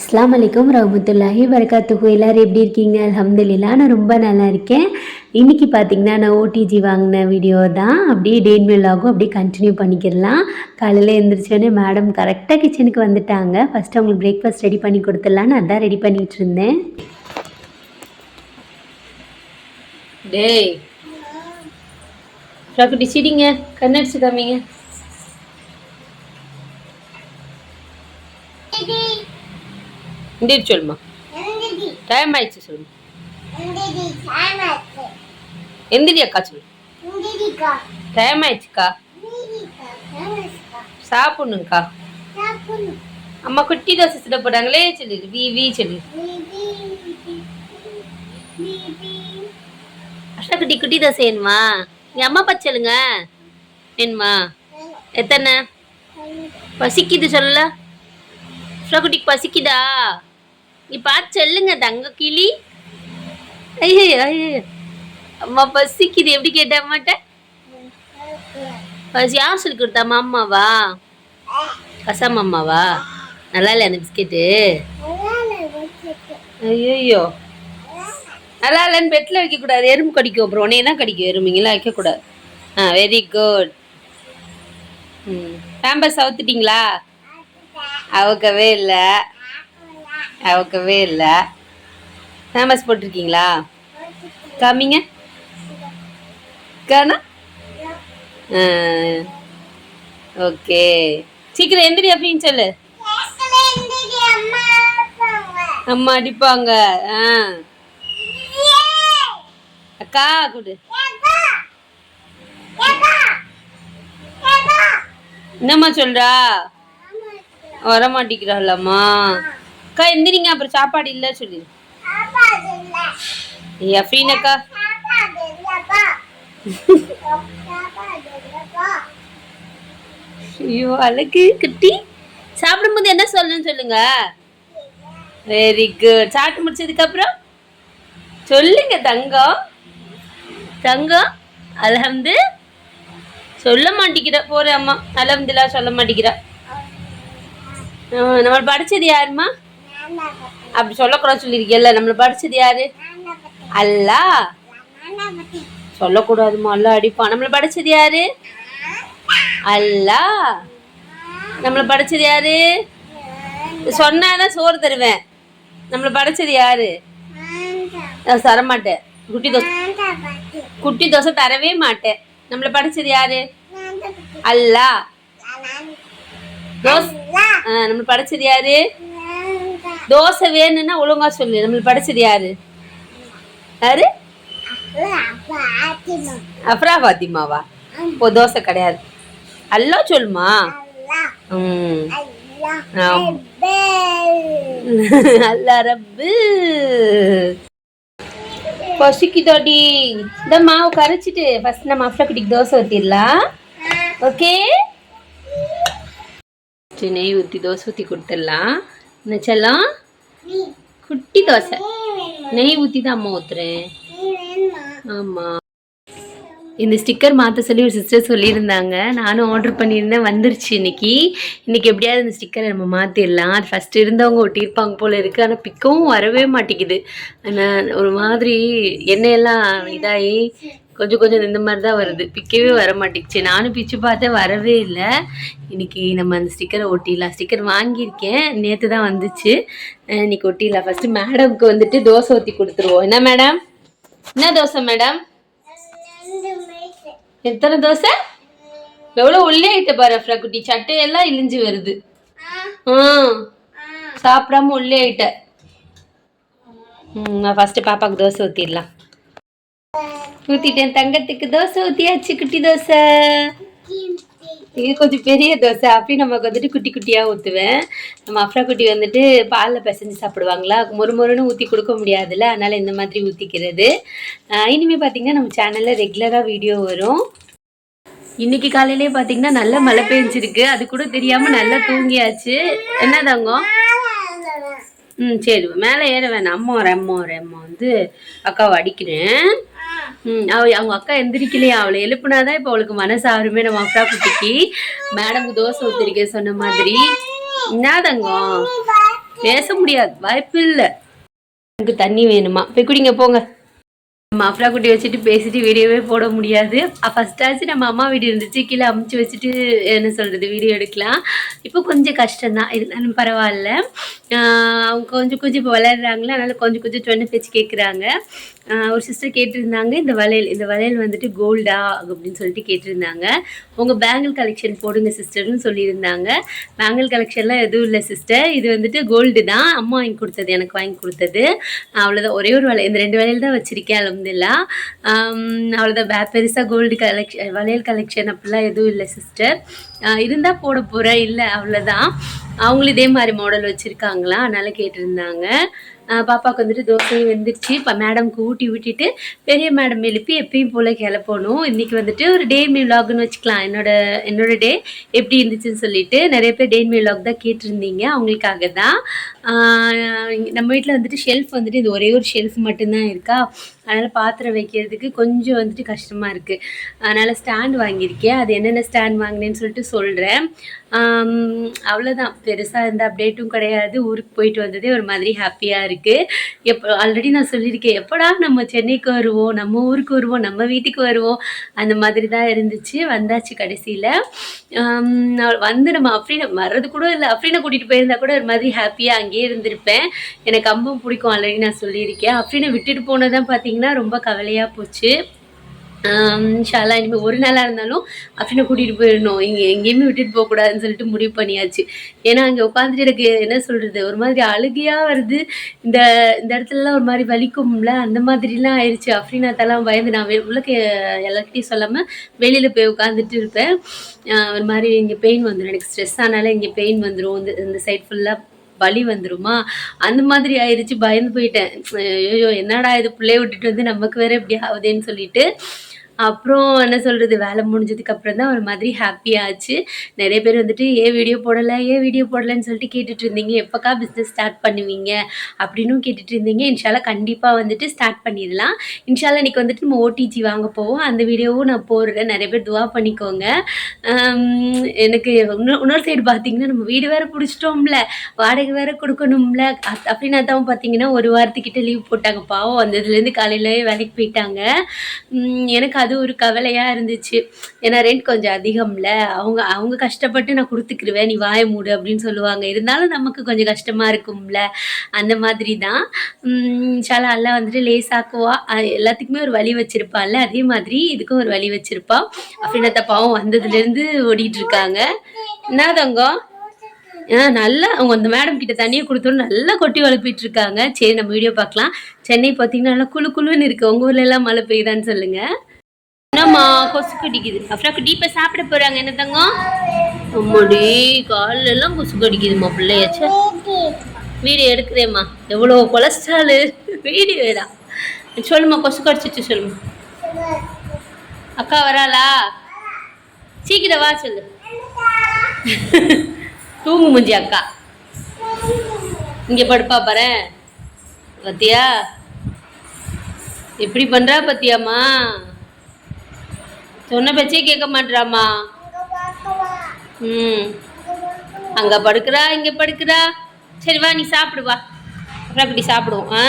அஸ்லாம் வலைக்கம் ரஹமத்துல்லாஹி வரகாத்துஹு எல்லோரும் எப்படி இருக்கீங்க? அல்ஹம்துலில்லாஹ் நான் ரொம்ப நல்லா இருக்கேன். இன்றைக்கி பார்த்தீங்கன்னா நான் ஓடிஜி வாங்கின வீடியோ தான். அப்படியே டேட் மில்லாகும் அப்படியே கண்டினியூ பண்ணிக்கிடலாம். காலையில் எழுந்திரிச்சோடனே மேடம் கரெக்டாக கிச்சனுக்கு வந்துட்டாங்க. ஃபஸ்ட்டு அவங்களுக்கு பிரேக்ஃபாஸ்ட் ரெடி பண்ணி கொடுத்துடலான்னு அதான் ரெடி பண்ணிகிட்டு இருந்தேன். டேய். ராக்குட்டி சிரிங்க. கண்ணடிச்சு காமிங்க. இண்டிட்டு சொல்லுமா. டைம் ஆயிடுச்சு சொல்லுமா எந்திரி அக்கா சொல்லு. டைம் ஆயிடுச்சுக்கா சாப்பிடணுங்கக்கா அம்மா குட்டி தோசை சுட போட்டாங்களே சொல்லு வி வி சொல்லு. அஷா குட்டி குட்டி தோசை வேணுமா? நீ அம்மா பார்த்து சொல்லுங்க. வேணுமா? எத்தனை? பசிக்குது சொல்லல. அஷா குட்டிக்கு பசிக்குதா? இப்போ பார்த்து சொல்லுங்க தங்க கிளி. ஐயோ ஐயோ. அம்மா பசிக்குது. எப்படி கேட்ட மாட்டேன் பசி யார் சொல்லி கொடுத்தா அம்மாவா கசாம அம்மாவா நல்லா இல்லை அந்த பிஸ்கெட்டு? ஐயோ நல்லா இல்லைன்னு பெட்டில் வைக்கக்கூடாது. எறும்பு கடிக்கும். அப்புறம் உடனே தான் கடிக்கும். எறும்புங்களாம் வைக்கக்கூடாது. ஆ வெரி குட் ம். பேம்பர்ஸ் அவுத்துட்டிங்களா? அவுக்கவே இல்லை. அவுக்கவே இல்லை. ஃபேமஸ் போட்டிருக்கீங்களா? காமிங்க. காணா ஓகே. சீக்கிரம் எந்திரி அப்படின்னு சொல்லு. அம்மா அடிப்பாங்க. ஆ. அக்கா கொடு. என்னம்மா சொல்றா? வர மாட்டேங்கிறாள்லாம்மா அக்கா எந்திரிங்க அப்புறம் சாப்பாடு இல்லை சொல்லு. அப்படின்னு அக்கா. ஐயோ அழகு குட்டி. சாப்பிடும்போது என்ன சொல்லணும்னு சொல்லுங்க. வெரி குட் சாப்பிட்டு முடிச்சதுக்கு அப்புறம் சொல்லுங்க தங்கம். தங்கம் அல்ஹம்து. சொல்ல மாட்டேங்கிற போற அம்மா. அலமதுல்லா சொல்ல மாட்டேங்கிறா நம்மளை படிச்சது யாருமா அப்படி சொல்லக்கூடாது சொல்லியிருக்கேல்ல நம்மளை படிச்சது யாரு? அல்லா. சொல்லக்கூடாதுமா அல்லா அடிப்பான் நம்மளை படிச்சது யாரு? அல்லா. நம்மளை படிச்சது யாரு? சொன்னாதான் சோறு தருவேன். நம்மளை படைச்சது யாரு? நான் தரமாட்டேன். குட்டி தோசை. குட்டி தோசை தரவே மாட்டேன். நம்மளை படைச்சது யாரு? அல்லா. தோசை. ஆ, நம்மளை படைச்சது யாரு? தோசை வேணும்னா ஒழுங்கா சொல்லு. நம்மளை படைச்சது யாரு? யாரு? அப்ரா பாத்திமாவா ஓ தோசை கிடையாது. அல்லா சொல்லுமா? ம். அல்லா ரப்பு. பசிக்குதாடி. இந்த மாவு கரைச்சிட்டு ஃபர்ஸ்ட் நம்ம அஃப்ரா குட்டிக்கு தோசை ஊற்றிடலாம் ஓகே நெய் ஊற்றி தோசை ஊற்றி கொடுத்துடலாம். என்ன செல்லம் குட்டி தோசை. நெய் ஊற்றி தான் அம்மா ஊற்றுறேன் ஆமாம் இந்த ஸ்டிக்கர் மாற்ற சொல்லி ஒரு சிஸ்டர் சொல்லியிருந்தாங்க. நானும் ஆர்டர் பண்ணியிருந்தேன். வந்துருச்சு இன்னைக்கு. இன்னைக்கு எப்படியாவது இந்த ஸ்டிக்கரை நம்ம மாற்றிடலாம் அது ஃபஸ்ட்டு இருந்தவங்க ஒட்டியிருப்பாங்க போல இருக்குது ஆனால் பிக்கவும் வரவே மாட்டேங்குது. ஆனால் ஒரு மாதிரி எண்ணெயெல்லாம் இதாகி கொஞ்சம் கொஞ்சம் இந்த மாதிரி தான் வருது. பிக்கவே வர மாட்டேங்குச்சு நானும் பிச்சு பார்த்தேன் வரவே இல்லை. இன்னைக்கு நம்ம அந்த ஸ்டிக்கரை ஒட்டிடலாம். ஸ்டிக்கர் வாங்கியிருக்கேன். நேற்று தான் வந்துச்சு இன்னைக்கு ஒட்டிடலாம். ஃபஸ்ட்டு மேடம்க்கு வந்துட்டு தோசை ஊற்றி கொடுத்துருவோம். என்ன மேடம் என்ன தோசை மேடம் எத்தனை தோசை? எவ்வளோ உள்ளே ஆயிட்ட பாரு அஃப்ரா குட்டி. சட்டையெல்லாம் இழிஞ்சு வருது. ஆ. சாப்பிடாம உள்ளே ஆயிட்ட. ம் நான் ஃபஸ்ட்டு பாப்பாவுக்கு தோசை ஊற்றிடலாம் ஊற்றிட்டேன் தங்கத்துக்கு தோசை ஊற்றியாச்சு குட்டி தோசை. இது கொஞ்சம் பெரிய தோசை. அப்படி நமக்கு வந்துட்டு குட்டி குட்டியாக ஊற்றுவேன் நம்ம அஃப்ரா குட்டி வந்துட்டு பாலில் பிசைஞ்சு சாப்பிடுவாங்களா? மொறு மொறுன்னு ஊற்றி கொடுக்க முடியாதுல்ல. அதனால் இந்த மாதிரி ஊற்றிக்கிறது இனிமேல் பார்த்திங்கன்னா நம்ம சேனலில் ரெகுலராக வீடியோ வரும். இன்னைக்கு காலையிலே பார்த்தீங்கன்னா நல்ல மழை பெஞ்சிருக்கு. அது கூட தெரியாமல் நல்லா தூங்கியாச்சு. என்ன தங்கம் ம் சரி. மேலே ஏற வேணாம். அம்மா ரெம்மோ அம்மா அம்மா வந்து அக்காவை அடிக்கிறேன். அவங்க அக்கா எந்திரிக்கலையா அவளை எழுப்புனாதான் இப்போ அவளுக்கு மனசு ஆறுமே நம்ம அக்கா குட்டிக்கு மேடம்க்கு தோசை ஊத்திருக்கேன் சொன்ன மாதிரி என்ன தங்கம் பேச முடியாது வாய்ப்பு இல்லை எனக்கு தண்ணி வேணுமா போய் குடிங்க போங்க நம்ம குட்டி வச்சுட்டு பேசிட்டு வீடியோவே போட முடியாது. ஃபஸ்ட்டாச்சு நம்ம அம்மா வீடு இருந்துச்சு. கீழே அமுச்சு வச்சுட்டு என்ன சொல்கிறது வீடியோ எடுக்கலாம். இப்போ கொஞ்சம் கஷ்டம்தான். இருந்தாலும் பரவாயில்ல. அவங்க கொஞ்சம் கொஞ்சம் இப்போ விளையாடுறாங்களே அதனால் கொஞ்சம் கொஞ்சம் சொன்ன பேச்சு கேட்குறாங்க ஒரு சிஸ்டர் கேட்டிருந்தாங்க இந்த வளையல் இந்த வளையல் வந்துட்டு கோல்டா அப்படின்னு சொல்லிட்டு கேட்டிருந்தாங்க. உங்கள் பேங்கிள் கலெக்ஷன் போடுங்க சிஸ்டர்னு சொல்லியிருந்தாங்க. பேங்கிள் கலெக்ஷன்லாம் எதுவும் இல்லை சிஸ்டர் இது வந்துட்டு கோல்டு தான். அம்மா வாங்கி கொடுத்தது எனக்கு வாங்கி கொடுத்தது. அவ்வளோதான் ஒரே ஒரு வளையல் இந்த ரெண்டு வளையல் தான் வச்சுருக்கேன் அலமதுல்லா அவ்வளோதான் பே பெருசாக கோல்டு கலெக்ஷன் வளையல் கலெக்ஷன் அப்படிலாம் எதுவும் இல்லை சிஸ்டர் இருந்தால் போட போகிறேன் இல்லை அவ்வளோதான் அவங்களும் இதே மாதிரி மாடல் வச்சுருக்காங்களா? அதனால் கேட்டிருந்தாங்க. பாப்பாவுக்கு வந்துட்டு தோசையும் வெந்துருச்சு. இப்போ மேடம்க்கு ஊட்டி விட்டுட்டு பெரிய மேடம் எழுப்பி எப்பயும் போல் கிளப்பணும். இன்றைக்கி வந்துட்டு ஒரு டே மீ விலாக்னு வச்சுக்கலாம். என்னோட என்னோட டே எப்படி இருந்துச்சுன்னு சொல்லிட்டு நிறைய பேர் டே மீ விலாக் தான் கேட்டிருந்தீங்க. அவங்களுக்காக தான். நம்ம வீட்டில் வந்துட்டு ஷெல்ஃப் வந்துட்டு இது ஒரே ஒரு ஷெல்ஃப் மட்டும்தான் இருக்கா? அதனால் பாத்திரம் வைக்கிறதுக்கு கொஞ்சம் வந்துட்டு கஷ்டமாக இருக்குது அதனால் ஸ்டாண்ட் வாங்கியிருக்கேன். அது என்னென்ன ஸ்டாண்ட் வாங்கினேன்னு சொல்லிட்டு சொல்கிறேன் அவ்வளோதான் பெருசாக எந்த அப்டேட்டும் கிடையாது. ஊருக்கு போயிட்டு வந்ததே ஒரு மாதிரி ஹாப்பியாக இருக்குது எப்போ ஆல்ரெடி நான் சொல்லியிருக்கேன் எப்படா நம்ம சென்னைக்கு வருவோம் நம்ம ஊருக்கு வருவோம் நம்ம வீட்டுக்கு வருவோம் அந்த மாதிரி தான் இருந்துச்சு. வந்தாச்சு கடைசியில். வந்து நம்ம அப்படின்னு வர்றது கூட இல்லை அப்படின்னு கூட்டிகிட்டு போயிருந்தா கூட ஒரு மாதிரி ஹாப்பியாக அங்கேயே இருந்திருப்பேன். எனக்கு கம்பம் பிடிக்கும் ஆல்ரெடி நான் சொல்லியிருக்கேன். அப்படின்னு விட்டுட்டு போனதான் பார்த்தீங்கன்னா ரொம்ப கவலையாக போச்சு. ஷாலா இனிமேல் ஒரு நாளாக இருந்தாலும் அஃபினை கூட்டிகிட்டு போயிடணும். இங்கே எங்கேயுமே விட்டுட்டு போகக்கூடாதுன்னு சொல்லிட்டு முடிவு பண்ணியாச்சு. ஏன்னா அங்கே உட்காந்துட்டு எனக்கு என்ன சொல்கிறது ஒரு மாதிரி அழுகையாக வருது. இந்த இந்த இடத்துலலாம் ஒரு மாதிரி வலிக்கும்ல. அந்த மாதிரிலாம் ஆயிடுச்சு அஃப்ரீனாத்தெல்லாம் பயந்து நான் வெ- உள்ளக்க சொல்லாமல் வெளியில் போய் உட்காந்துட்டு இருப்பேன். ஒரு மாதிரி இங்கே பெயின் வந்துடும் எனக்கு ஸ்ட்ரெஸ் ஆனாலே இங்கே பெயின் வந்துடும் இந்த இந்த சைட் ஃபுல்லாக வலி வந்துருமா? அந்த மாதிரி ஆயிடுச்சு பயந்து போயிட்டேன். ஐயோ என்னடா இது? பிள்ளைய விட்டுட்டு வந்து நமக்கு வேற இப்படி ஆகுதேன்னு சொல்லிட்டு அப்புறம் என்ன சொல்கிறது வேலை முடிஞ்சதுக்கு அப்புறம் தான் ஒரு மாதிரி ஹாப்பியாச்சு நிறைய பேர் வந்துட்டு ஏன் வீடியோ போடலை ஏன் வீடியோ போடலைன்னு சொல்லிட்டு கேட்டுட்டு இருந்தீங்க. எப்போக்கா பிஸ்னஸ் ஸ்டார்ட் பண்ணுவீங்க? அப்படின்னும் கேட்டுட்டு இருந்தீங்க. இன்ஷால்லா கண்டிப்பாக வந்துட்டு ஸ்டார்ட் பண்ணிடலாம். இன்ஷால்லா இன்றைக்கி வந்துட்டு நம்ம ஓடிஜி வாங்க போவோம். அந்த வீடியோவும் நான் போடுறேன். நிறைய பேர் துவா பண்ணிக்கோங்க. எனக்கு இன்னொரு இன்னொரு சைடு பார்த்தீங்கன்னா நம்ம வீடு வேற பிடிச்சிட்டோம்ல. வாடகை வேறு கொடுக்கணும்ல. அத்- அப்படின்னா தான் பார்த்தீங்கன்னா ஒரு வாரத்துக்கிட்ட லீவ் போட்டாங்க. பாவம் வந்ததுலேருந்து காலையிலே வேலைக்கு போயிட்டாங்க. எனக்கு அது அது ஒரு கவலையாக இருந்துச்சு. ஏன்னா ரெண்ட் கொஞ்சம் அதிகம்ல. அவங்க அவங்க கஷ்டப்பட்டு நான் கொடுத்துக்கிருவேன். நீ வாய மூடு அப்படின்னு சொல்லுவாங்க. இருந்தாலும் நமக்கு கொஞ்சம் கஷ்டமாக இருக்கும்ல. அந்த மாதிரி தான் சாலா அல்லா வந்துட்டு லேசாக்குவா. எல்லாத்துக்குமே ஒரு வழி வச்சிருப்பாள்ல அதே மாதிரி இதுக்கும் ஒரு வழி வச்சிருப்பா. அப்படின்னா பாவம் வந்ததுலேருந்து ஓடிட்டு இருக்காங்க என்ன தங்கம்? ஆ நல்லா அவங்க அந்த மேடம் கிட்ட தண்ணியை கொடுத்தோன்னு நல்லா கொட்டி வளர்ப்பிட்டு இருக்காங்க சரி நம்ம வீடியோ பார்க்கலாம். சென்னை பார்த்தீங்கன்னா நல்லா குளு குளுன்னு இருக்கு. உங்க ஊர்ல எல்லாம் மழை பெய்யுதான்னு சொல்லுங்க. என்னம்மா கொசு கடிக்குது அப்புறம் குட்டி இப்போ சாப்பிட போறாங்க என்ன தங்கம்? அம்மாடி காலில் எல்லாம் கொசு கடிக்குதுமா பிள்ளையாச்சு. வீடியோ எடுக்கிறேம்மா. எவ்வளோ கொலஸ்ட்ராலு. வீடியோ ஏதா சொல்லுமா கொசு கடிச்சிச்சு சொல்லுமா அக்கா வராளா? சீக்கிரம் வா சொல்லு. தூங்கு முஞ்சி அக்கா. இங்கே படுப்பா பாரு. பத்தியா? எப்படி பண்ணுறா பத்தியாம்மா? சொன்ன பேச்சே கேட்க மாட்றாம்மா. ம். அங்க படுக்கிறா இங்க படுக்கிறா. சரி வா நீ சாப்பிடு வா. அப்புறம் அப்படி சாப்பிடுவோம் ஆ?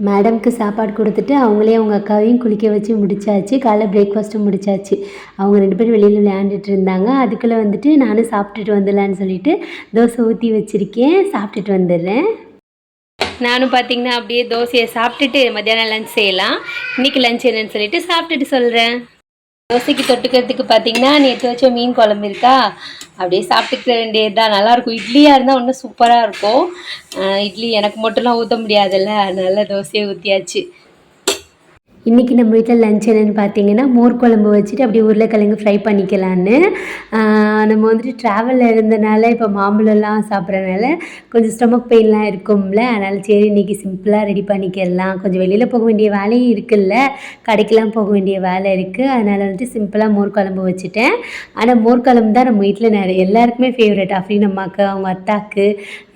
மேடம்க்கு சாப்பாடு கொடுத்துட்டு அவங்களே அவங்க அக்காவையும் குளிக்க வச்சு முடிச்சாச்சு. காலைல பிரேக்ஃபாஸ்ட்டும் முடிச்சாச்சு. அவங்க ரெண்டு பேரும் வெளியில் விளையாண்டுட்டு இருந்தாங்க. அதுக்குள்ளே வந்துட்டு நானும் சாப்பிட்டுட்டு வந்துடலான்னு சொல்லிட்டு தோசை ஊற்றி வச்சுருக்கேன். சாப்பிட்டுட்டு வந்துடுறேன். நானும் பார்த்தீங்கன்னா அப்படியே தோசையை சாப்பிட்டுட்டு மத்தியானம் லஞ்ச் செய்யலாம். இன்னைக்கு லஞ்ச் என்னன்னு சொல்லிட்டு சாப்பிட்டுட்டு சொல்கிறேன் தோசைக்கு தொட்டுக்கிறதுக்கு பார்த்தீங்கன்னா நேற்று வச்ச மீன் குழம்பு இருக்கா? அப்படியே சாப்பிட்டுக்க வேண்டியது தான் நல்லாயிருக்கும். இட்லியாக இருந்தால் இன்னும் சூப்பராக இருக்கும். இட்லி எனக்கு மட்டும்லாம் ஊற்ற முடியாதுல்ல. அதனால தோசையை ஊற்றியாச்சு இன்றைக்கி நம்ம வீட்டில் லஞ்ச் என்னென்னு பார்த்தீங்கன்னா மோர் குழம்பு வச்சுட்டு அப்படியே உருளைக்கிழங்கு ஃப்ரை பண்ணிக்கலான்னு நம்ம வந்துட்டு ட்ராவலில் இருந்தனால இப்போ மாம்பழம்லாம் சாப்பிட்றனால கொஞ்சம் ஸ்டொமக் பெயின்லாம் இருக்கும்ல. அதனால் சரி இன்றைக்கி சிம்பிளாக ரெடி பண்ணிக்கிடலாம் கொஞ்சம் வெளியில் போக வேண்டிய வேலையும் இருக்குல்ல. கடைக்கெல்லாம் போக வேண்டிய வேலை இருக்குது அதனால் வந்துட்டு சிம்பிளாக மோர் குழம்பு வச்சுட்டேன். ஆனால் மோர் குழம்பு தான் நம்ம வீட்டில் நிறைய எல்லாருக்குமே ஃபேவரட் அப்படின்னு அம்மாவுக்கு அவங்க அத்தாக்கு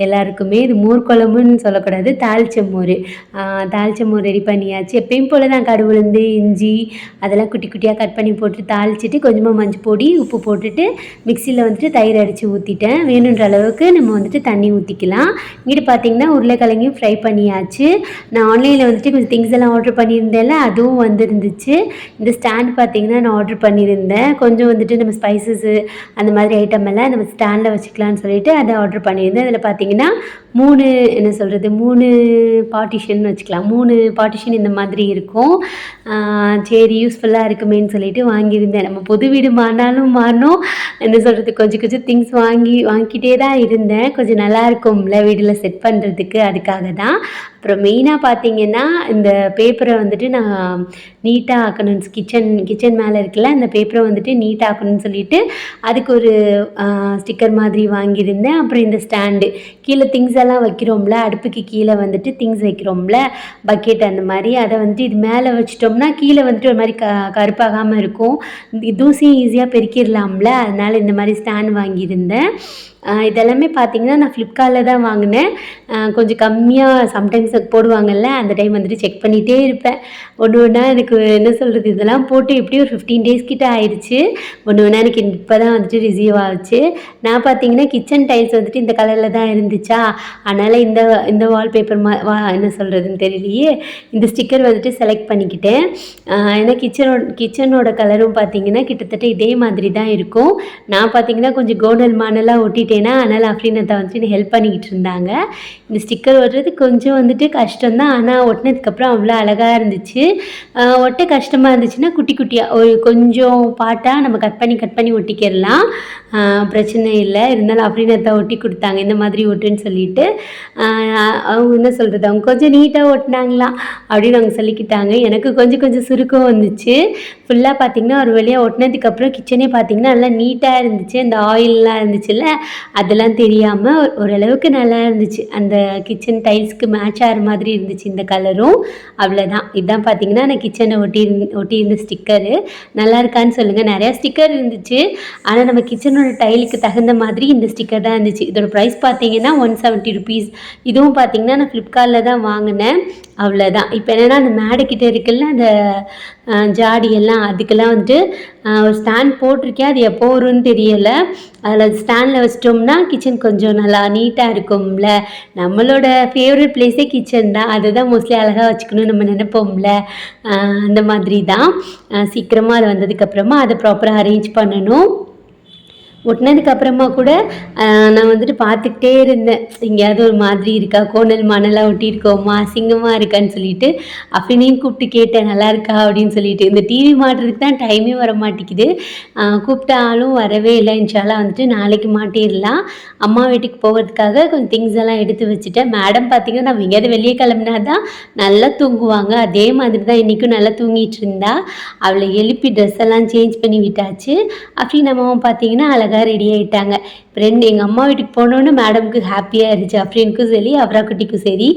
எல்லாருக்குமே இது மோர் குழம்புன்னு சொல்லக்கூடாது தாளிச்ச மோர். தாளிச்ச மோர் ரெடி பண்ணியாச்சு. எப்பயும் போல் தான் கடு கரு உளுந்து இஞ்சி அதெல்லாம் குட்டி குட்டியாக கட் பண்ணி போட்டு தாளிச்சிட்டு கொஞ்சமாக மஞ்சள் பொடி உப்பு போட்டுட்டு மிக்சியில் வந்துட்டு தயிர் அடித்து ஊற்றிட்டேன் வேணுன்ற அளவுக்கு நம்ம வந்துட்டு தண்ணி ஊற்றிக்கலாம் இங்கிட்டு பார்த்தீங்கன்னா உருளைக்கிழங்கையும் ஃப்ரை பண்ணியாச்சு. நான் ஆன்லைனில் வந்துட்டு கொஞ்சம் திங்ஸ் எல்லாம் ஆர்டர் பண்ணியிருந்தேன்ல அதுவும் வந்துருந்துச்சு. இந்த ஸ்டாண்ட் பார்த்தீங்கன்னா நான் ஆர்டர் பண்ணியிருந்தேன். கொஞ்சம் வந்துட்டு நம்ம ஸ்பைசஸ்ஸு அந்த மாதிரி ஐட்டம் எல்லாம் நம்ம ஸ்டாண்டில் வச்சுக்கலாம்னு சொல்லிட்டு அதை ஆர்டர் பண்ணியிருந்தேன். அதில் பார்த்தீங்கன்னா மூணு என்ன சொல்கிறது மூணு பார்ட்டிஷன் வச்சுக்கலாம். மூணு பார்ட்டிஷன் இந்த மாதிரி இருக்கும். சரி யூஸ்ஃபுல்லாக இருக்குமேன்னு சொல்லிட்டு வாங்கியிருந்தேன். நம்ம புது வீடு மாறினாலும் மாறணும். என்ன சொல்கிறது கொஞ்சம் கொஞ்சம் திங்ஸ் வாங்கி வாங்கிக்கிட்டே தான் இருந்தேன். கொஞ்சம் நல்லா இருக்கும்ல வீட்டில் செட் பண்ணுறதுக்கு அதுக்காக தான். அப்புறம் மெயினாக பார்த்தீங்கன்னா இந்த பேப்பரை வந்துட்டு நான் நீட்டாக ஆக்கணும். கிச்சன் கிச்சன் மேலே இருக்குல்ல அந்த பேப்பரை வந்துட்டு நீட்டாக ஆக்கணும்னு சொல்லிட்டு அதுக்கு ஒரு ஸ்டிக்கர் மாதிரி வாங்கியிருந்தேன். அப்புறம் இந்த ஸ்டாண்டு கீழே திங்ஸ் எல்லாம் வைக்கிறோம்ல அடுப்புக்கு கீழே வந்துட்டு திங்ஸ் வைக்கிறோம்ல பக்கெட் அந்த மாதிரி அதை வந்துட்டு இது மேலே வச்சிட்டோம்னா கீழே வந்துட்டு ஒரு மாதிரி க கருப்பாகாமல் இருக்கும். தூசியும் ஈஸியாக பெருக்கிடலாம்ல அதனால் இந்த மாதிரி ஸ்டாண்ட் வாங்கியிருந்தேன். இதெல்லாமே பார்த்தீங்கன்னா நான் ஃப்ளிப்கார்ட்டில் தான் வாங்கினேன். கொஞ்சம் கம்மியாக சம்டைம்ஸ் போடுவாங்கல்ல அந்த டைம் வந்துட்டு செக் பண்ணிகிட்டே இருப்பேன். ஒன்று ஒன்றா எனக்கு என்ன சொல்கிறது இதெல்லாம் போட்டு எப்படியும் ஒரு ஃபிஃப்டீன் டேஸ் கிட்டே ஆயிடுச்சு. ஒன்று ஒன்றா எனக்கு இப்போ தான் வந்துட்டு ரிசீவ் ஆச்சு. நான் பார்த்தீங்கன்னா கிச்சன் டைல்ஸ் வந்துட்டு இந்த கலரில் தான் இருந்துச்சா? அதனால் இந்த இந்த வால்பேப்பர் மா வா என்ன சொல்கிறதுன்னு தெரியலையே. இந்த ஸ்டிக்கர் வந்துட்டு செலக்ட் பண்ணிக்கிட்டேன். ஏன்னா கிச்சனோட கிச்சனோட கலரும் பார்த்தீங்கன்னா கிட்டத்தட்ட இதே மாதிரி தான் இருக்கும். நான் பார்த்தீங்கன்னா கொஞ்சம் கோனல் மானலாக பண்ணிட்டேனா அதனால் அஃப்ரீனத்தை வந்துட்டு ஹெல்ப் பண்ணிக்கிட்டு இருந்தாங்க. இந்த ஸ்டிக்கர் ஒட்டுறது கொஞ்சம் வந்துட்டு கஷ்டம்தான். ஆனால் ஒட்டினதுக்கப்புறம் அவ்வளோ அழகாக இருந்துச்சு. ஒட்ட கஷ்டமாக இருந்துச்சுன்னா குட்டி குட்டியாக ஒரு கொஞ்சம் பாட்டாக நம்ம கட் பண்ணி கட் பண்ணி ஒட்டிக்கிடலாம். பிரச்சனை இல்லை. இருந்தாலும் அஃப்ரீனத்தை ஒட்டி கொடுத்தாங்க. இந்த மாதிரி ஒட்டுன்னு சொல்லிட்டு அவங்க என்ன சொல்கிறது அவங்க கொஞ்சம் நீட்டாக ஒட்டினாங்களாம் அப்படின்னு அவங்க சொல்லிக்கிட்டாங்க. எனக்கு கொஞ்சம் கொஞ்சம் சுருக்கம் வந்துச்சு. ஃபுல்லாக பார்த்தீங்கன்னா ஒரு வழியாக ஒட்டினதுக்கப்புறம் கிச்சனே பார்த்தீங்கன்னா நல்லா நீட்டாக இருந்துச்சு. அந்த ஆயிலெலாம் இருந்துச்சுல்ல அதெல்லாம் தெரியாமல் ஓரளவுக்கு நல்லா இருந்துச்சு. அந்த கிச்சன் டைல்ஸ்க்கு மேட்ச் ஆகிற மாதிரி இருந்துச்சு இந்த கலரும் அவ்வளோதான் இதுதான் பார்த்தீங்கன்னா நான் கிச்சனை ஒட்டி ஒட்டியிருந்த ஸ்டிக்கரு நல்லா இருக்கான்னு சொல்லுங்கள் நிறையா ஸ்டிக்கர் இருந்துச்சு. ஆனால் நம்ம கிச்சனோட டைலுக்கு தகுந்த மாதிரி இந்த ஸ்டிக்கர் தான் இருந்துச்சு. இதோட ப்ரைஸ் பார்த்தீங்கன்னா ஒன் செவன்ட்டி ருபீஸ் இதுவும் பார்த்தீங்கன்னா நான் ஃப்ளிப்கார்ட்டில் தான் வாங்கினேன். அவ்வளோதான் இப்போ என்னென்னா அந்த மேடைக்கிட்ட இருக்குல்ல அந்த ஜாடியெல்லாம் ஜாடி எல்லாம் அதுக்கெல்லாம் வந்துட்டு ஒரு ஸ்டாண்ட் போட்டிருக்கேன் அது எப்போ வரும்னு தெரியலை. அதில் ஸ்டாண்டில் வச்சிட்டோம்னா கிச்சன் கொஞ்சம் நல்லா நீட்டாக இருக்கும்ல. நம்மளோட ஃபேவரட் பிளேஸே கிச்சன் தான். அதை தான் மோஸ்ட்லி அழகாக வச்சுக்கணும்னு நம்ம நினைப்போம்ல. அந்த மாதிரி தான் சீக்கிரமாக அது வந்ததுக்கப்புறமா அதை ப்ராப்பராக அரேஞ்ச் பண்ணணும். ஒட்டினதுக்கு அப்புறமா கூட நான் வந்துட்டு பார்த்துக்கிட்டே இருந்தேன். எங்கேயாவது ஒரு மாதிரி இருக்கா? கோணல் மணலாக ஒட்டியிருக்கோமா? அசிங்கமாக இருக்கான்னு சொல்லிட்டு அஃபினையும் கூப்பிட்டு கேட்டேன் நல்லா இருக்கா? அப்படின்னு சொல்லிட்டு. இந்த டிவி மாட்டுறதுக்கு தான் டைமே வர மாட்டேங்குது. ஆஹ், கூப்பிட்ட ஆளும் வரவே இல்லை. இன்ஷாலாம் வந்துட்டு நாளைக்கு மாட்டிடலாம். அம்மா வீட்டுக்கு போகிறதுக்காக கொஞ்சம் திங்ஸ் எல்லாம் எடுத்து வச்சுட்டேன். மேடம் பார்த்தீங்கன்னா நம்ம எங்கேயாவது வெளியே கிளம்புனா தான் நல்லா தூங்குவாங்க. அதே மாதிரி தான் இன்றைக்கும் நல்லா தூங்கிட்டு இருந்தா. அவளை எழுப்பி ட்ரெஸ் எல்லாம் சேஞ்ச் பண்ணி விட்டாச்சு. அஃபின் நம்ம பார்த்தீங்கன்னா அழகாக ரெடி ஆகிட்டாங்க ஃப்ரெண்ட் எங்கள் அம்மா வீட்டுக்கு போனோன்னு மேடம்க்கு ஹாப்பியாக இருந்துச்சு. அஃப்ரீனுக்கும் சரி அப்ரா குட்டிக்கும் சரி.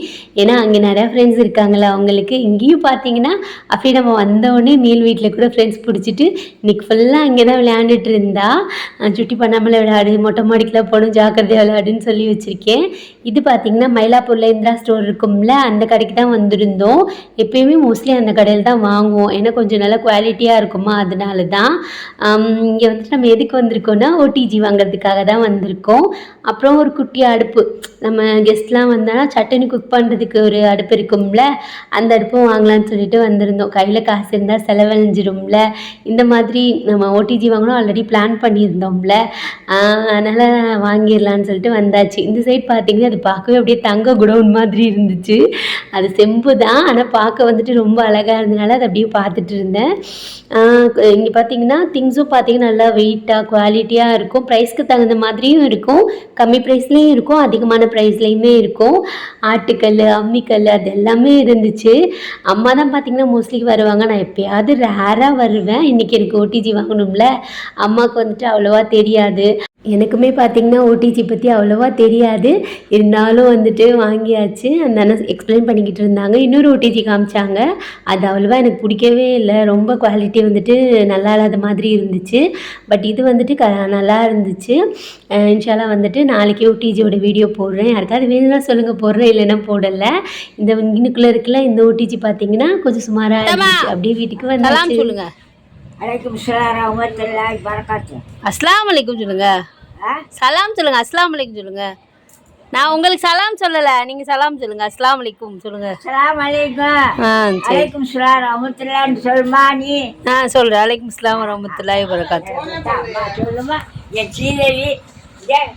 ஏன்னா அங்கே நிறையா ஃப்ரெண்ட்ஸ் இருக்காங்களா அவங்களுக்கு இங்கேயும் பார்த்தீங்கன்னா அப்படி நம்ம வந்தோடனே மேல் வீட்டில் கூட ஃப்ரெண்ட்ஸ் பிடிச்சிட்டு இன்னைக்கு ஃபுல்லாக அங்கே தான் விளையாண்டுட்டு இருந்தா சுட்டி பண்ணாமல் விளையாடு மொட்டை மாடிக்கெலாம் போகணும் ஜாக்கிரதையாக விளையாடுன்னு சொல்லி வச்சுருக்கேன். இது பார்த்தீங்கன்னா மயிலாப்பூரில் இந்திரா ஸ்டோர் இருக்கும்ல அந்த கடைக்கு தான் வந்திருந்தோம். எப்பயுமே மோஸ்ட்லி அந்த கடையில் தான் வாங்குவோம். ஏன்னா கொஞ்சம் நல்லா குவாலிட்டியாக இருக்குமா அதனால தான் இங்கே வந்துட்டு நம்ம எதுக்கு வந்திருக்கோம்னா ஓடிஜி வாங்குறதுக்காக தான் வந்திருக்கோம். அப்புறம் ஒரு குட்டி அடுப்பு. நம்ம கெஸ்ட்லாம் வந்தோம்னா சட்டனி குக் பண்ணுறதுக்கு ஒரு அடுப்பு இருக்கும்ல அந்த அடுப்பும் வாங்கலாம்னு சொல்லிட்டு வந்திருந்தோம். கையில் காசு இருந்தால் செலவழிஞ்சிரும்ல இந்த மாதிரி நம்ம ஓடிஜி வாங்கணும் ஆல்ரெடி பிளான் பண்ணியிருந்தோம்ல. அதனால் வாங்கிடலான்னு சொல்லிட்டு வந்தாச்சு. இந்த சைட் பார்த்தீங்கன்னா அது பார்க்கவே அப்படியே தங்க குடவுன் மாதிரி இருந்துச்சு. அது செம்பு தான் ஆனால் பார்க்க வந்துட்டு ரொம்ப அழகாக இருந்தனால அதை அப்படியே பார்த்துட்டு இருந்தேன். இங்கே பார்த்தீங்கன்னா திங்ஸும் பார்த்தீங்கன்னா நல்லா வெயிட்டாக குவாலிட்டியாக இருக்கும். ப்ரைஸ்க்கு தகுந்த மாதிரியும் இருக்கும். கம்மி ப்ரைஸ்லேயும் இருக்கும். அதிகமான ப்ரைஸ்லேயுமே இருக்கும். ஆட்டுக்கல் அம்மிக்கல் அது எல்லாமே இருந்துச்சு. அம்மா தான் பார்த்தீங்கன்னா மோஸ்ட்லி வருவாங்க. நான் எப்பயாவது ரேராக வருவேன். இன்றைக்கி எனக்கு ஓடிஜி வாங்கணும்ல. அம்மாவுக்கு வந்துட்டு அவ்வளோவா தெரியாது. எனக்குமே பார்த்திங்கன்னா ஓடிஜி பற்றி அவ்வளோவா தெரியாது. இருந்தாலும் வந்துட்டு வாங்கியாச்சு. அந்த அண்ணன் எக்ஸ்பிளைன் பண்ணிக்கிட்டு இருந்தாங்க. இன்னொரு ஓடிஜி காமிச்சாங்க. அது அவ்வளோவா எனக்கு பிடிக்கவே இல்லை. ரொம்ப குவாலிட்டி வந்துட்டு நல்லா இல்லாத மாதிரி இருந்துச்சு. பட் இது வந்துட்டு க நல்லா இருந்துச்சு. அஹ் இன்ஷால்லா வந்துட்டு நாளைக்கு ஓடிஜியோட வீடியோ போடுறேன். யாருக்காவது வேணும்னா சொல்லுங்கள் போடுறேன். இல்லைன்னா போடலை. இந்த இன்னுக்குள்ளே இருக்குல்ல இந்த ஓடிஜி பார்த்தீங்கன்னா கொஞ்சம் சுமாராக இருந்துச்சு. அப்படியே வீட்டுக்கு வந்து சொல்லுங்க. அலைக்கும் அஸ்லாம் வலைக்கும் சொல்லுங்க. சலாம் சொல்லுங்க அஸ்லாம் வலைக்கும் சொல்லுங்க. நான் உங்களுக்கு சலாம் சொல்லல நீங்க சலாம் சொல்லுங்க அஸ்லாம் வலைக்கும் சொல்லுங்க. அஸ்ஸலாமு அலைக்கும் ஆ சரி. அலைக்கும் சலாம் ரஹமத்துல்லான்னு சொல்லுமா நீ? ஆ சொல்றேன். அலைக்கும் இஸ்லாம் வரமத்துல்லாஹி வரகாத்து சொல்லுமா என் சீதவி ஏன்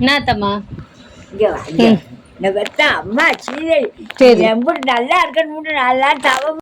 என்ன தம்மா இங்க வா இங்க வா. இந்த வெத்தம் அம்மா சீதவி. ரொம்ப நல்லா இருக்கணும் நல்லா தவம்